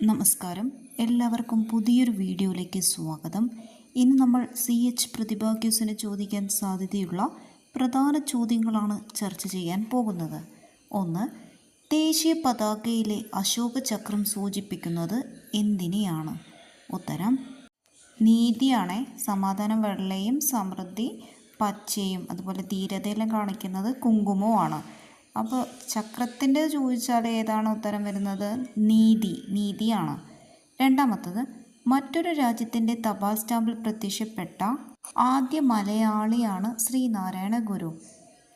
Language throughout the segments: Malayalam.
നമസ്കാരം. എല്ലാവർക്കും പുതിയൊരു വീഡിയോയിലേക്ക് സ്വാഗതം. ഇന്ന് നമ്മൾ സി എച്ച് പ്രതിഭാ ക്യൂസിന് ചോദിക്കാൻ സാധ്യതയുള്ള പ്രധാന ചോദ്യങ്ങളാണ് ചർച്ച ചെയ്യാൻ പോകുന്നത്. ഒന്ന് ദേശീയ പതാകയിലെ അശോക ചക്രം സൂചിപ്പിക്കുന്നത് എന്തിനെയാണ്? ഉത്തരം നീതിയാണ്. സമാധാനം വെള്ളയും സമൃദ്ധി പച്ചയും അതുപോലെ ധീരതയെല്ലാം കാണിക്കുന്നത് കുങ്കുമവുമാണ്. അപ്പോൾ ചക്രത്തിന്റെ ചോദിച്ചാൽ ഏതാണ് ഉത്തരം വരുന്നത്? നീതി. നീതിയാണ്. രണ്ടാമത്തത് മറ്റൊരു രാജ്യത്തിന്റെ തപാൽ സ്റ്റാമ്പിൽ പ്രത്യക്ഷപ്പെട്ട ആദ്യ മലയാളിയാണ് ശ്രീനാരായണ ഗുരു.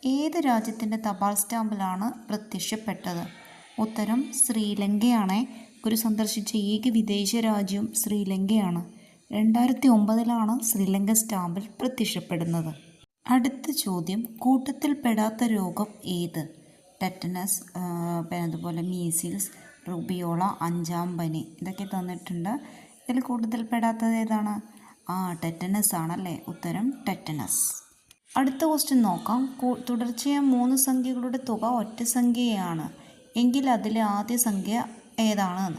ഏത് രാജ്യത്തിന്റെ തപാൽ സ്റ്റാമ്പിലാണ് പ്രത്യക്ഷപ്പെട്ടത്? ഉത്തരം ശ്രീലങ്കയാണ്. ഗുരു സന്ദർശിച്ച ഏക വിദേശ രാജ്യം ശ്രീലങ്കയാണ്. രണ്ടായിരത്തി ഒമ്പതിലാണ് ശ്രീലങ്ക സ്റ്റാമ്പിൽ പ്രത്യക്ഷപ്പെടുന്നത്. അടുത്ത ചോദ്യം കൂട്ടത്തിൽ പെടാത്ത രോഗം ഏത്? ടെറ്റനസ് പിന്നെ അതുപോലെ മീസിൽസ് റുബിയോള അഞ്ചാം പനി ഇതൊക്കെ തന്നിട്ടുണ്ട്. ഇതിൽ കൂടുതൽ പെടാത്തത് ഏതാണ്? ആ ടെറ്റനസ് ആണല്ലേ? ഉത്തരം ടെറ്റനസ്. അടുത്ത ക്വസ്റ്റ്യൻ നോക്കാം. തുടർച്ചയായ മൂന്ന് സംഖ്യകളുടെ തുക ഒറ്റ സംഖ്യയാണ്. എങ്കിൽ അതിലെ ആദ്യ സംഖ്യ ഏതാണ്?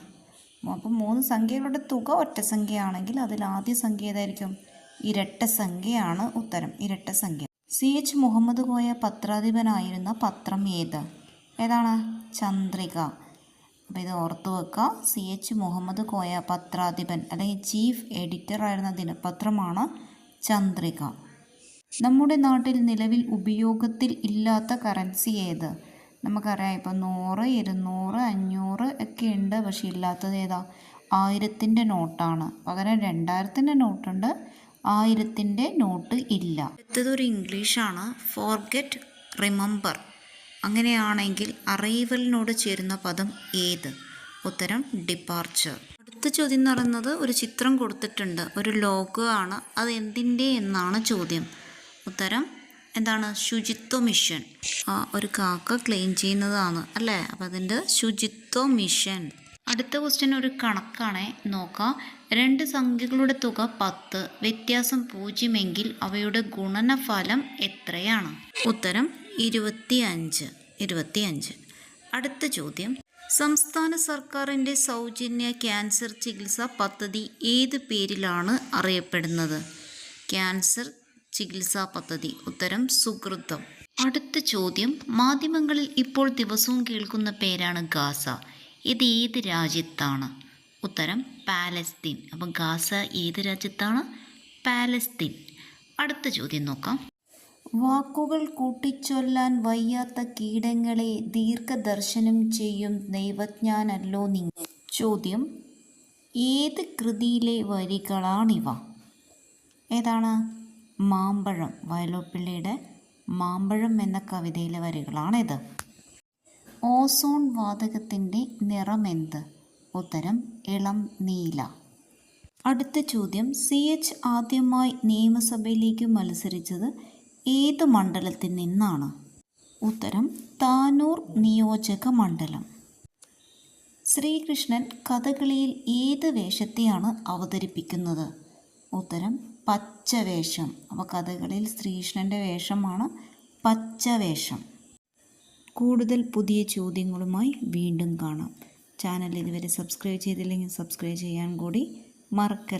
അപ്പം മൂന്ന് സംഖ്യകളുടെ തുക ഒറ്റ സംഖ്യയാണെങ്കിൽ അതിൽ ആദ്യ സംഖ്യ ഏതായിരിക്കും? ഇരട്ട സംഖ്യയാണ് ഉത്തരം. ഇരട്ട സംഖ്യ. സി. എച്ച്. മുഹമ്മദ് കോയ പത്രാധിപനായിരുന്ന പത്രം ഏത്? ഏതാണ്? ചന്ദ്രിക. അപ്പോൾ ഇത് ഓർത്തു വെക്കുക സി എച്ച് മുഹമ്മദ് കോയ പത്രാധിപൻ അല്ലെങ്കിൽ ചീഫ് എഡിറ്റർ ആയിരുന്ന ദിനപത്രമാണ് ചന്ദ്രിക. നമ്മുടെ നാട്ടിൽ നിലവിൽ ഉപയോഗത്തിൽ ഇല്ലാത്ത കറൻസി ഏത്? നമുക്കറിയാം ഇപ്പം നൂറ് ഇരുന്നൂറ് അഞ്ഞൂറ് ഒക്കെ ഉണ്ട് പക്ഷേ ഇല്ലാത്തത് ഏതാ? ആയിരത്തിന്റെ നോട്ടാണ്. പകരം രണ്ടായിരത്തിന്റെ നോട്ടുണ്ട് ആയിരത്തിന്റെ നോട്ട് ഇല്ല. അടുത്തതൊരു ഇംഗ്ലീഷാണ്. ഫോർഗെറ്റ് റിമംബർ അങ്ങനെയാണെങ്കിൽ അറൈവലിനോട് ചേരുന്ന പദം ഏത്? ഉത്തരം ഡിപ്പാർച്ചർ അടുത്ത ചോദ്യം എന്ന് പറയുന്നത് ഒരു ചിത്രം കൊടുത്തിട്ടുണ്ട്. ഒരു ലോഗോ ആണ്. അത് എന്തിന്റെ എന്നാണ് ചോദ്യം. ഉത്തരം എന്താണ്? ശുചിത്വ മിഷൻ ഒരു കാക്ക ക്ലെയിം ചെയ്യുന്നതാണ് അല്ലേ? അപ്പം അതിന്റെ ശുചിത്വ മിഷൻ അടുത്ത ക്വസ്റ്റ്യൻ ഒരു കണക്കാണേ. നോക്കാം. രണ്ട് സംഖ്യകളുടെ തുക പത്ത്. വ്യത്യാസം പൂജ്യമെങ്കിൽ അവയുടെ ഗുണനഫലം എത്രയാണ്? ഉത്തരം ഇരുപത്തി അഞ്ച് ഇരുപത്തി അഞ്ച് അടുത്ത ചോദ്യം. സംസ്ഥാന സർക്കാരിന്റെ സൗജന്യ ക്യാൻസർ ചികിത്സാ പദ്ധതി ഏത് പേരിലാണ് അറിയപ്പെടുന്നത്? ക്യാൻസർ ചികിത്സാ പദ്ധതി. ഉത്തരം സുഹൃതം. അടുത്ത ചോദ്യം. മാധ്യമങ്ങളിൽ ഇപ്പോൾ ദിവസവും കേൾക്കുന്ന പേരാണ് ഗാസ. ഇത് ഏത് രാജ്യത്താണ്? ഉത്തരം പാലസ്തീൻ. അപ്പം ഗാസ ഏത് രാജ്യത്താണ്? പാലസ്തീൻ. അടുത്ത ചോദ്യം നോക്കാം. വാക്കുകൾ കൂട്ടിച്ചൊല്ലാൻ വയ്യാത്ത കീടങ്ങളെ ദീർഘദർശനം ചെയ്യും ദൈവജ്ഞാനല്ലോ നിങ്ങൾ ചോദ്യം ഏത് കൃതിയിലെ വരികളാണിവ? ഏതാണ്? മാമ്പഴം. വയലോപ്പിള്ളിയുടെ മാമ്പഴം എന്ന കവിതയിലെ വരികളാണിത്. ഓസോൺ വാതകത്തിന്റെ നിറമെന്ത് ഉത്തരം ഇളം നീല. അടുത്ത ചോദ്യം സി എച്ച് ആദ്യമായി നിയമസഭയിലേക്ക് മത്സരിച്ചത് ഏത് മണ്ഡലത്തിൽ നിന്നാണ്? ഉത്തരം താനൂർ നിയോജക മണ്ഡലം. ശ്രീകൃഷ്ണൻ കഥകളിയിൽ ഏത് വേഷത്തെയാണ് അവതരിപ്പിക്കുന്നത്? ഉത്തരം പച്ചവേഷം. അപ്പോൾ കഥകളിൽ ശ്രീകൃഷ്ണന്റെ വേഷമാണ് പച്ചവേഷം. കൂടുതൽ പുതിയ ചോദ്യങ്ങളുമായി വീണ്ടും കാണാം. ചാനൽ ഇതുവരെ സബ്സ്ക്രൈബ് ചെയ്തില്ലെങ്കിൽ സബ്സ്ക്രൈബ് ചെയ്യാൻ കൂടി മറക്കരുത്.